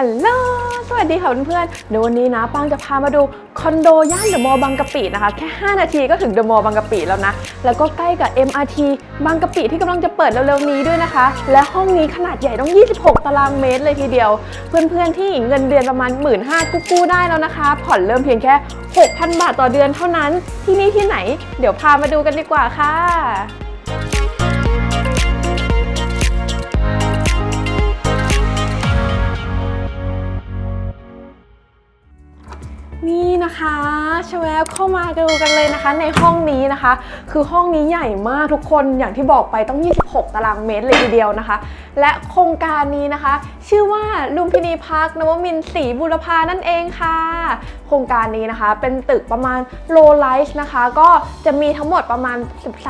ฮัลโหล สวัสดีค่ะเพื่อนๆเดี๋ยววันนี้นะปังจะพามาดูคอนโดย่านเดอะมอลล์บางกะปินะคะ แค่ 5 นาทีก็ถึงเดอะมอลล์บางกะปิแล้วนะ แล้วก็ใกล้กับ MRT บางกะปิที่กำลังจะเปิดเร็วๆนี้ด้วยนะคะ และห้องนี้ขนาดใหญ่ต้อง 26 ตารางเมตรเลยทีเดียว เพื่อนๆที่เงินเดือนประมาณ 1 5ื่นกู้ได้แล้วนะคะ ผ่อนเริ่มเพียงแค่ 6,000 บาทต่อเดือนเท่านั้น ที่นี่ที่ไหน เดี๋ยวพามาดูกันดีกว่าค่ะ นะคะชแวบเข้ามาดูกันเลยนะคะ ในห้องนี้นะคะ คือห้องนี้ใหญ่มากทุกคนอย่างที่บอกไปต้อง 26 ตารางเมตรเลยทีเดียวนะคะ และโครงการนี้นะคะ ชื่อว่าลุมพินีพาร์คนวมินศรีบุรพานั่นเองค่ะ โครงการนี้นะคะ เป็นตึกประมาณโลไลท์นะคะ ก็จะมีทั้งหมดประมาณ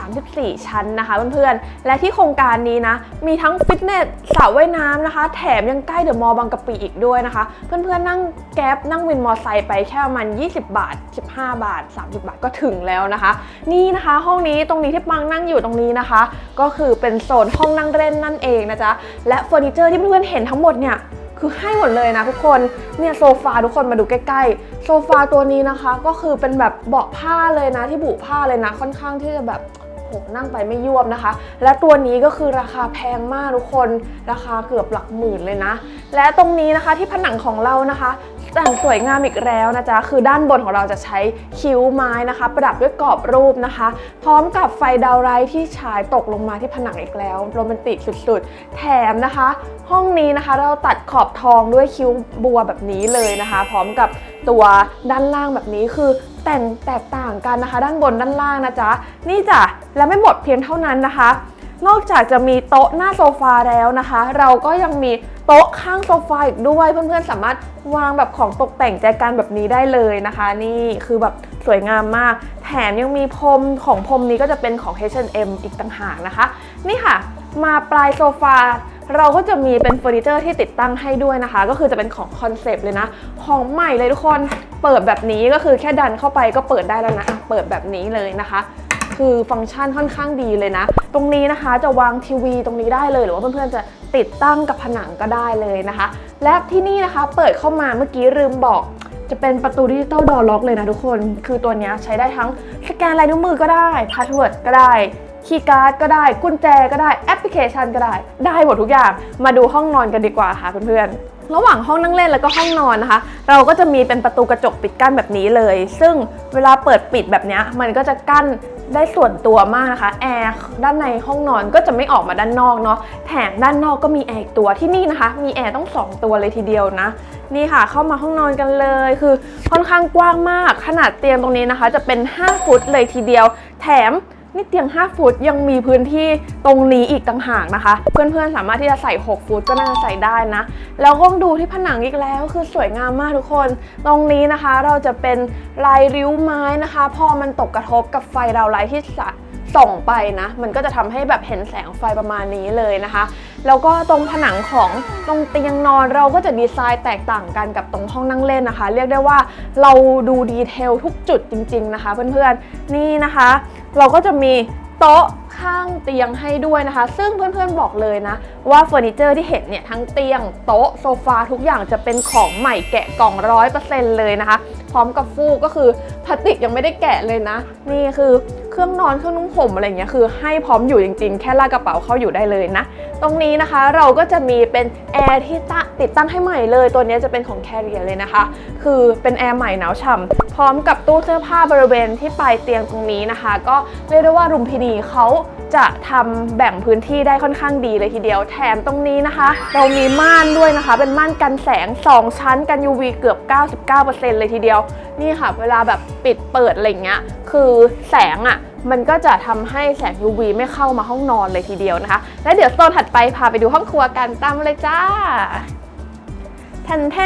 13-14 ชั้นนะคะเพื่อนๆและที่โครงการนี้นะมีทั้งฟิตเนสสระว่ายน้ำนะคะ แถมยังใกล้เดอะมอลล์บางกะปิอีกด้วยนะคะ เพื่อนๆนั่งแก๊ปนั่งวินมอเตอร์ไซค์ไปแค่ประมาณ20บาท 15 บาท 30 บาทก็ถึงแล้วนะคะ นี่นะคะ ห้องนี้ตรงนี้ที่ปังนั่งอยู่ตรงนี้นะคะ ก็คือเป็นโซนห้องนั่งเล่นนั่นเองนะจ๊ะและเฟอร์นิเจอร์ที่เพื่อนๆเห็นทั้งหมดเนี่ยคือให้หมดเลยนะทุกคน เนี่ยโซฟาทุกคนมาดูใกล้ๆ โซฟาตัวนี้นะคะ ก็คือเป็นแบบเบาะผ้าเลยนะที่บุผ้าเลยนะ ค่อนข้างที่จะแบบโหนั่งไปไม่ยวบนะคะ และตัวนี้ก็คือราคาแพงมากทุกคน ราคาเกือบหลักหมื่นเลยนะ และตรงนี้นะคะที่ผนังของเรานะคะ แต่งสวยงามอีกแล้วนะจ๊ะ คือด้านบนของเราจะใช้คิ้วไม้นะคะ ประดับด้วยกรอบรูปนะคะ พร้อมกับไฟดาวไรท์ที่ฉายตกลงมาที่ผนังอีกแล้วโรแมนติกสุดๆ แถมนะคะ ห้องนี้นะคะเราตัดขอบทองด้วยคิ้วบัวแบบนี้เลยนะคะ พร้อมกับตัวด้านล่างแบบนี้คือแต่งแตกต่างกันนะคะ ด้านบนด้านล่างนะจ๊ะนี่จ้ะและไม่หมดเพียงเท่านั้นนะคะ นอกจากจะมีโต๊ะหน้าโซฟาแล้วนะคะ เราก็ยังมีโต๊ะข้างโซฟาอีกด้วย เพื่อนๆสามารถวางแบบของตกแต่งแจกันแบบนี้ได้เลยนะคะ นี่คือแบบสวยงามมาก แถมยังมีพรมของพรมนี้ก็จะเป็นของ H&M อีกต่างหากนะคะ นี่ค่ะ มาปลายโซฟาเราก็จะมีเป็นเฟอร์นิเจอร์ที่ติดตั้งให้ด้วยนะคะ ก็คือจะเป็นของคอนเซปต์เลยนะ ของใหม่เลยทุกคนเปิดแบบนี้ก็คือแค่ดันเข้าไปก็เปิดได้แล้วนะอะเปิดแบบนี้เลยนะคะ คือฟังก์ชันค่อนข้างดีเลยนะ ตรงนี้นะคะจะวางทีวีตรงนี้ได้เลย หรือว่าเพื่อนๆจะติดตั้งกับผนังก็ได้เลยนะคะ และที่นี่นะคะเปิดเข้ามาเมื่อกี้ลืมบอกจะเป็นประตูดิจิตอลดอร์ล็อกเลยนะทุกคน คือตัวนี้ใช้ได้ทั้งสแกนลายนิ้วมือก็ได้พาสเวิร์ดก็ได้คีย์การ์ดก็ได้ กุญแจก็ได้ แอปพลิเคชันก็ได้ ได้หมดทุกอย่าง มาดูห้องนอนกันดีกว่าค่ะเพื่อนๆ ระหว่างห้องนั่งเล่นแล้วก็ห้องนอนนะคะ เราก็จะมีเป็นประตูกระจกปิดกั้นแบบนี้เลย ซึ่งเวลาเปิดปิดแบบนี้มันก็จะกั้นได้ส่วนตัวมากนะคะแอร์ด้านในห้องนอนก็จะไม่ออกมาด้านนอกเนาะแถมด้านนอกก็มีแอร์อีกตัวที่นี่นะคะ มีแอร์ต้องสองตัวเลยทีเดียวนะ นี่ค่ะเข้ามาห้องนอนกันเลย คือค่อนข้างกว้างมาก ขนาดเตียงตรงนี้นะคะ จะเป็น 5 ฟุตเลยทีเดียว แถม นี่เตียง 5 ฟุตยังมีพื้นที่ตรงนี้อีกต่างหากนะคะ เพื่อนๆสามารถที่จะใส่ 6 ฟุตก็น่าจะใส่ได้นะ แล้วก็ดูที่ผนังอีกแล้วคือสวยงามมากทุกคน ตรงนี้นะคะเราจะเป็นลายริ้วไม้นะคะ พอมันตกกระทบกับไฟดาวไลท์ที่ ส่องไปนะ มันก็จะทำให้แบบเห็นแสงไฟประมาณนี้เลยนะคะ แล้วก็ตรงผนังของตรงเตียงนอนเราก็จะดีไซน์แตกต่างกันกับตรงห้องนั่งเล่นนะคะ เรียกได้ว่าเราดูดีเทลทุกจุดจริง ๆนะคะ เพื่อนๆนี่นะคะ เราก็จะมีโต๊ะ ข้างเตียงให้ด้วยนะคะ ซึ่งเพื่อนๆบอกเลยนะ ว่าเฟอร์นิเจอร์ที่เห็นเนี่ย ทั้งเตียงโต๊ะโซฟาทุกอย่างจะเป็นของใหม่แกะกล่องร้อยเปอร์เซ็นต์เลยนะคะ พร้อมกับฟูกก็คือพลาสติกยังไม่ได้แกะเลยนะ นี่คือเครื่องนอนเครื่องนุ่งห่มอะไรเงี้ยคือให้พร้อมอยู่จริงๆ แค่ลากกระเป๋าเข้าอยู่ได้เลยนะ ตรงนี้นะคะเราก็จะมีเป็นแอร์ที่ตะติดตั้งให้ใหม่เลย ตัวนี้จะเป็นของแคเรียเลยนะคะ คือเป็นแอร์ใหม่หนาวฉ่ำพร้อมกับตู้เสื้อผ้าบริเวณที่ปลายเตียงตรงนี้นะคะ ก็เรียกได้ว่ารุมพินีเขาจะทำแบ่งพื้นที่ได้ค่อนข้างดีเลยทีเดียว แถมตรงนี้นะคะ เรามีม่านด้วยนะคะ เป็นม่านกันแสง 2 ชั้นกัน UV เกือบ 99%เลยทีเดียว นี่ค่ะ เวลาแบบปิดเปิดอะไรเงี้ย คือแสงอะ่ะมันก็จะทำให้แสง UV ไม่เข้ามาห้องนอนเลยทีเดียวนะคะ และเดี๋ยวโซนถัดไปพาไปดูห้องครัวกันตามมาเลยจ้าแทนแท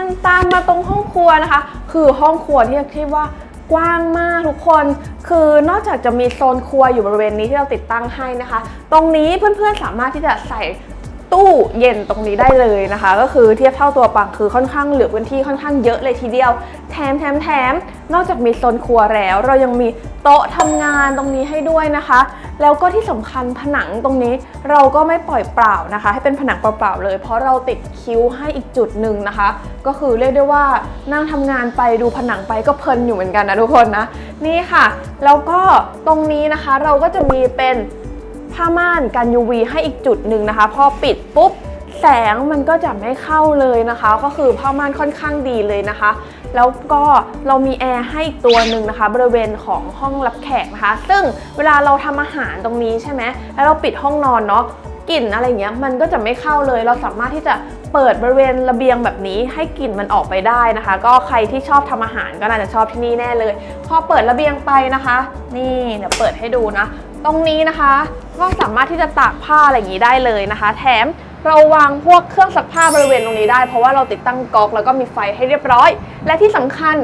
นตามมาตรงห้องครัวนะคะ คือห้องครัวที่เรียกที่ว่า กว้างมากทุกคน คือนอกจากจะมีโซนครัวอยู่บริเวณนี้ที่เราติดตั้งให้นะคะ ตรงนี้เพื่อนๆสามารถที่จะใส่ ตู้เย็นตรงนี้ได้เลยนะคะ ก็คือเทียบเท่าตัวปังคือค่อนข้างเหลือพื้นที่ค่อนข้างเยอะเลยทีเดียว แถมแถมแถมนอกจากมีโซนครัวแล้ว เรายังมีโต๊ะทำงานตรงนี้ให้ด้วยนะคะ แล้วก็ที่สำคัญผนังตรงนี้เราก็ไม่ปล่อยเปล่านะคะ ให้เป็นผนังเปล่าๆเลย เพราะเราติดคิ้วให้อีกจุดหนึ่งนะคะ ก็คือเรียกได้ว่านั่งทำงานไปดูผนังไปก็เพลินอยู่เหมือนกันนะทุกคนนะนี่ค่ะ แล้วก็ตรงนี้นะคะเราก็จะมีเป็น ผ้าม่านกัน UV ให้อีกจุดหนึ่งนะคะ พอปิดปุ๊บแสงมันก็จะไม่เข้าเลยนะคะ ก็คือผ้าม่านค่อนข้างดีเลยนะคะ แล้วก็เรามีแอร์ให้อีกตัวหนึ่งนะคะ บริเวณของห้องรับแขกนะคะ ซึ่งเวลาเราทำอาหารตรงนี้ใช่ไหมแล้วเราปิดห้องนอนเนาะกลิ่นอะไรเงี้ยมันก็จะไม่เข้าเลย เราสามารถที่จะเปิดบริเวณระเบียงแบบนี้ให้กลิ่นมันออกไปได้นะคะ ก็ใครที่ชอบทำอาหารก็น่าจะชอบที่นี่แน่เลย พอเปิดระเบียงไปนะคะ นี่เดี๋ยวเปิดให้ดูนะ ตรงนี้นะคะ ก็สามารถที่จะตากผ้าอะไรอย่างนี้ได้เลยนะคะ แถมเราวางพวกเครื่องซักผ้าบริเวณตรงนี้ได้ เพราะว่าเราติดตั้งก๊อกแล้วก็มีไฟให้เรียบร้อย และที่สำคัญ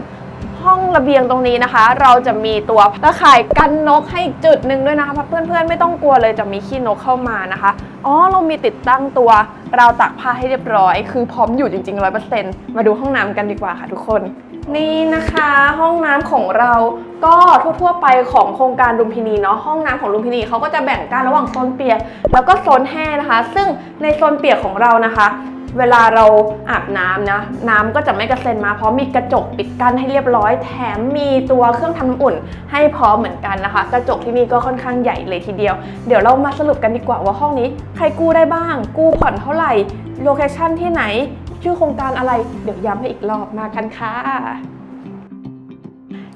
ห้องระเบียงตรงนี้นะคะ เราจะมีตัวตะข่ายกันนกให้อีกจุดหนึ่งด้วยนะคะเพื่อนๆไม่ต้องกลัวเลยจะมีขี้นกเข้ามานะคะอ๋อเรามีติดตั้งตัวราวตากผ้าให้เรียบร้อย คือพร้อมอยู่จริงๆร้อยเปอร์เซ็นต์มาดูห้องน้ำกันดีกว่าค่ะทุกคน นี่นะคะห้องน้ำของเราก็ทั่วๆไปของโครงการลุมพินีเนาะห้องน้ำของลุมพินีเขาก็จะแบ่งกันระหว่างโซนเปียกแล้วก็โซนแห้งนะคะ ซึ่งในโซนเปียกของเรานะคะ เวลาเราอาบน้ำนะน้ำก็จะไม่กระเซ็นมาเพราะมีกระจกปิดกั้นให้เรียบร้อย แถมมีตัวเครื่องทำน้ำอุ่น ให้พร้อมเหมือนกันนะคะ กระจกที่นี่ก็ค่อนข้างใหญ่เลยทีเดียว เดี๋ยวเรามาสรุปกันดีกว่าว่าห้องนี้ ใครกู้ได้บ้าง กู้ผ่อนเท่าไหร่โลเคชั่นที่ไหน ชื่อโครงการอะไร เดี๋ยวย้ำให้อีกรอบมากันค่ะ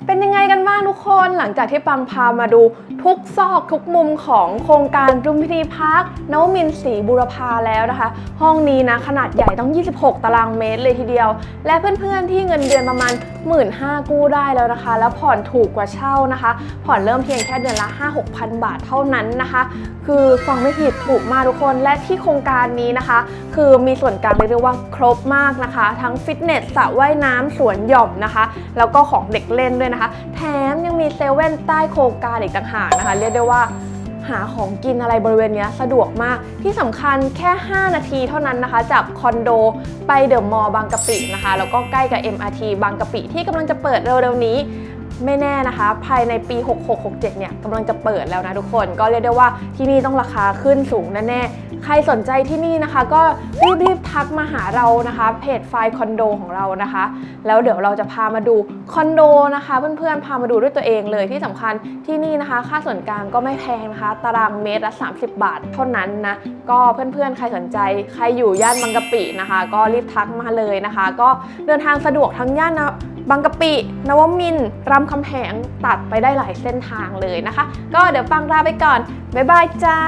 เป็นยังไงกันบ้างทุกคนหลังจากที่ปังพามาดูทุกซอกทุกมุมของโครงการรุมพินีพาร์คนวมินศรีบุรพาแล้วนะคะ ห้องนี้นะขนาดใหญ่ต้อง 26 ตารางเมตรเลยทีเดียว และเพื่อนๆที่เงินเดือนประมาณ 1 5ื่นห้ากู้ได้แล้วนะคะ แล้วผ่อนถูกกว่าเช่านะคะ ผ่อนเริ่มเพียงแค่เดือนละ 5-6,000 บาทเท่านั้นนะคะ คือฟังไม่ผิดถูกมากทุกคนและที่โครงการนี้นะคะ คือมีส่วนกลางเรียกว่าครบมากนะคะ ทั้งฟิตเนสสระว่ายน้ำสวนหย่อมนะคะ แล้วก็ของเด็กเล่นด้วยนะคะ แถมยังมีเซเว่นใต้โครงการอีกต่างหากนะคะ เรียกได้ว่า หาของกินอะไรบริเวณนี้สะดวกมาก ที่สำคัญแค่ 5 นาทีเท่านั้นนะคะ จากคอนโดไปเดอะมอลล์บางกะปินะคะ แล้วก็ใกล้กับ MRT บางกะปิที่กำลังจะเปิดเร็วๆนี้ ไม่แน่นะคะ ภายในปี 6667 เนี่ยกำลังจะเปิดแล้วนะทุกคน ก็เรียกได้ว่าที่นี่ต้องราคาขึ้นสูงแน่ๆ ใครสนใจที่นี่นะคะ ก็รีบๆทักมาหาเรานะคะ เพจไฟล์คอนโดของเรานะคะ แล้วเดี๋ยวเราจะพามาดูคอนโดนะคะ เพื่อนๆ พามาดูด้วยตัวเองเลยที่สำคัญที่นี่นะคะ ค่าส่วนกลางก็ไม่แพงนะคะ ตารางเมตรละ 30 บาทเท่านั้นนะ ก็เพื่อนๆ ใครสนใจ ใครอยู่ย่านบางกะปินะคะ ก็รีบทักมาเลยนะคะ ก็เดินทางสะดวกทั้งย่านนะ บางกะปิ นวมินทร์รามคำแหงตัดไปได้หลายเส้นทางเลยนะคะ ก็เดี๋ยวปังลาไปก่อน บ๊ายบายจ้า